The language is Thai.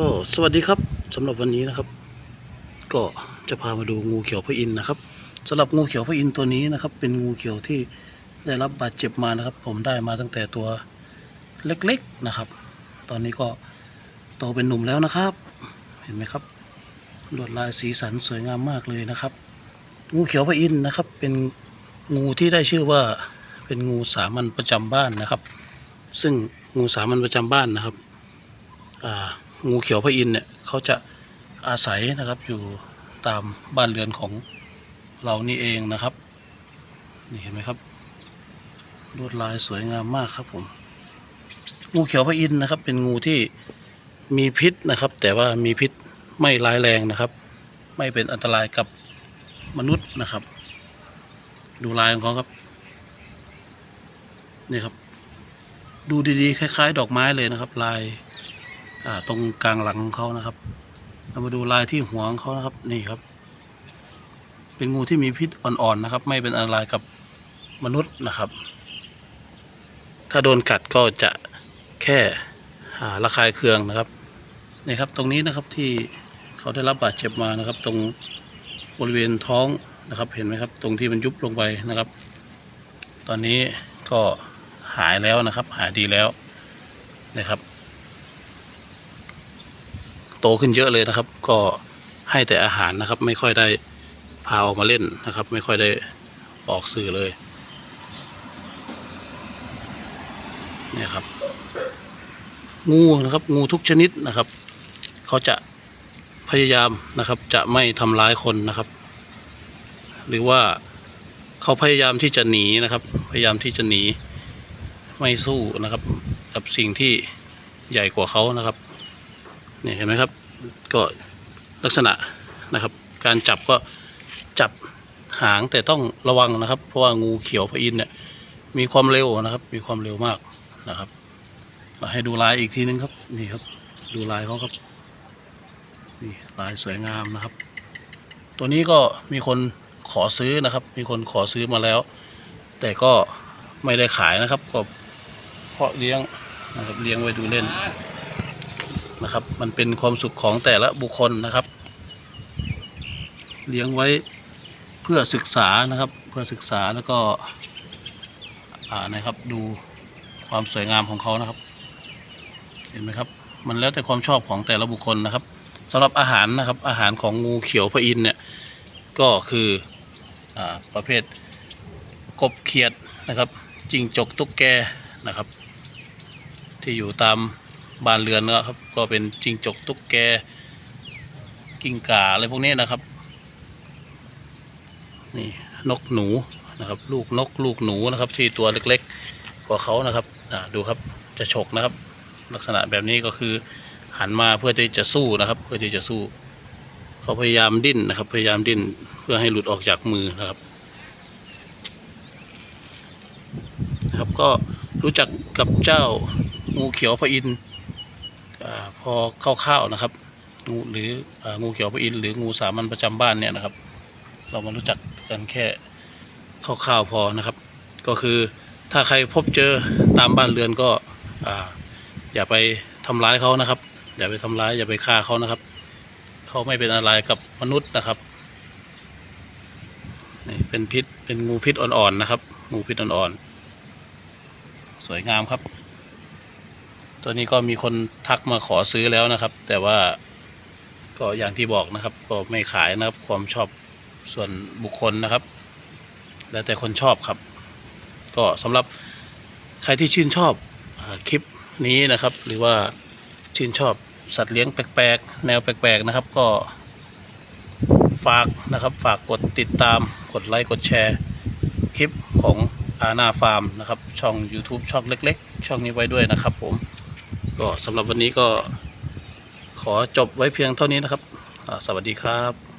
ก็สวัสดีครับสำหรับวันนี้นะครับ ก็จะพามาดูงูเขียวพระอินทร์นะครับสำหรับงูเขียวพระอินทร์ตัวนี้นะครับ เป็นงูเขียวที่ได้รับบาดเจ็บมานะครับ ผมได้มาตั้งแต่ตัวเล็กๆนะครับ ตอนนี้ก็โตเป็นหนุ่มแล้วนะครับ เห็นไหมครับลวดลายสีสันสวยงามมากเลยนะครับ งูเขียวพระอินทร์นะครับ เป็นงูที่ได้ชื่อว่าเป็นงูสามัญประจำบ้านนะครับ ซึ่งงูสามัญประจำบ้านนะครับ อ่า งูเขียวพระอินทร์เนี่ยเขาจะอาศัยนะครับอยู่ตามบ้านเรือนของเรานี่เองนะครับ นี่เห็นไหมครับลวดลายสวยงามมากครับผม งูเขียวพระอินทร์นะครับ เป็นงูที่มีพิษนะครับ แต่ว่ามีพิษไม่ร้ายแรงนะครับ ไม่เป็นอันตรายกับมนุษย์นะครับ ดูลายของเขาครับนี่ครับ ดูดีๆ คล้าย ๆ ดอกไม้เลยนะครับ ลาย ตรงกลางหลังของเขานะครับ เรามาดูลายที่หัวของเขานะครับ นี่ครับ เป็นงูที่มีพิษอ่อนๆนะครับ ไม่เป็นอันตรายกับมนุษย์นะครับ ถ้าโดนกัดก็จะแค่อ่าระคายเคืองนะครับนี่ครับ ตรงนี้นะครับที่เขาได้รับบาดเจ็บมานะครับ ตรงบริเวณท้องนะครับ เห็นไหมครับ ตรงที่มันยุบลงไปนะครับ ตอนนี้ก็หายแล้วนะครับ หายดีแล้วนะครับ โตขึ้นเยอะเลยนะครับ ก็ให้แต่อาหารนะครับ ไม่ค่อยได้พาออกมาเล่นนะครับ ไม่ค่อยได้ออกสื่อเลยเนี่ยครับ งูนะครับ งูทุกชนิดนะครับ เขาจะพยายามนะครับ จะไม่ทำร้ายคนนะครับ หรือว่าเขาพยายามที่จะหนีนะครับ พยายามที่จะหนีไม่สู้นะครับ กับสิ่งที่ใหญ่กว่าเขานะครับ เนี่ยเห็นไหมครับ ก็ลักษณะนะครับ การจับก็จับหางแต่ต้องระวังนะครับ เพราะว่างูเขียวพระอินเนี่ยมีความเร็วนะครับ มีความเร็วมากนะครับมาให้ดูลายอีกทีนึงครับนี่ครับ ดูลายเขาครับนี่ลายสวยงามนะครับ ตัวนี้ก็มีคนขอซื้อนะครับ มีคนขอซื้อมาแล้ว แต่ก็ไม่ได้ขายนะครับก็เพาะเลี้ยงนะครับเลี้ยงไว้ดูเล่น นะครับ มันเป็นความสุขของแต่ละบุคคลนะครับ เลี้ยงไว้เพื่อศึกษานะครับ เพื่อศึกษาแล้วก็นะครับดูความสวยงามของเขานะครับ เห็นไหมครับ มันแล้วแต่ความชอบของแต่ละบุคคลนะครับสำหรับอาหารนะครับ อาหารของงูเขียวพระอินเนี่ยก็คืออประเภทกบเขียดนะครับจิงจกตุ๊กแกนะครับ ที่อยู่ตาม บ้านเรือนนะครับ ก็เป็นจิงจกตุ๊กแกกิ้งก่าอะไรพวกนี้นะครับ นี่นกหนูนะครับ ลูกนกลูกหนูนะครับที่ตัวเล็กๆกว่าเขานะครับดูครับจะฉกนะครับ ลักษณะแบบนี้ก็คือหันมาเพื่อที่จะสู้นะครับ เพื่อที่จะสู้ เขาพยายามดิ้นนะครับ พยายามดิ้นเพื่อให้หลุดออกจากมือนะครับนะครับก็รู้จักกับเจ้างูเขียวพระอินทร์ พอคร่าวๆนะครับงูหรืองูเขียวพระอินทร์หรืองูสามัญประจำบ้านเนี่ยนะครับ เรามารู้จักกันแค่คร่าวๆพอนะครับ ก็คือถ้าใครพบเจอตามบ้านเรือนก็ออย่าไปทำร้ายเขานะครับ อย่าไปทำร้ายอย่าไปฆ่าเขานะครับเขาไม่เป็นอะไรกับมนุษย์นะครับนี่เป็นพิษเป็นงูพิษอ่อนๆนะครับ งูพิษอ่อนๆสวยงามครับ ตัวนี้ก็มีคนทักมาขอซื้อแล้วนะครับ แต่ว่าก็อย่างที่บอกนะครับ ก็ไม่ขายนะครับ ความชอบส่วนบุคคลนะครับ แล้วแต่คนชอบครับ ก็สำหรับใครที่ชื่นชอบอคลิปนี้นะครับ หรือว่าชื่นชอบสัตว์เลี้ยงแปลกๆ แนวแปลกๆนะครับ ก็ฝากนะครับ ฝากกดติดตามกดไลค์กดแชร์ คลิปของอาณาฟาร์มนะครับ ช่อง YouTube ช่องเล็ก ๆ ช่องนี้ไว้ด้วยนะครับผม ก็สำหรับวันนี้ก็ขอจบไว้เพียงเท่านี้นะครับ สวัสดีครับ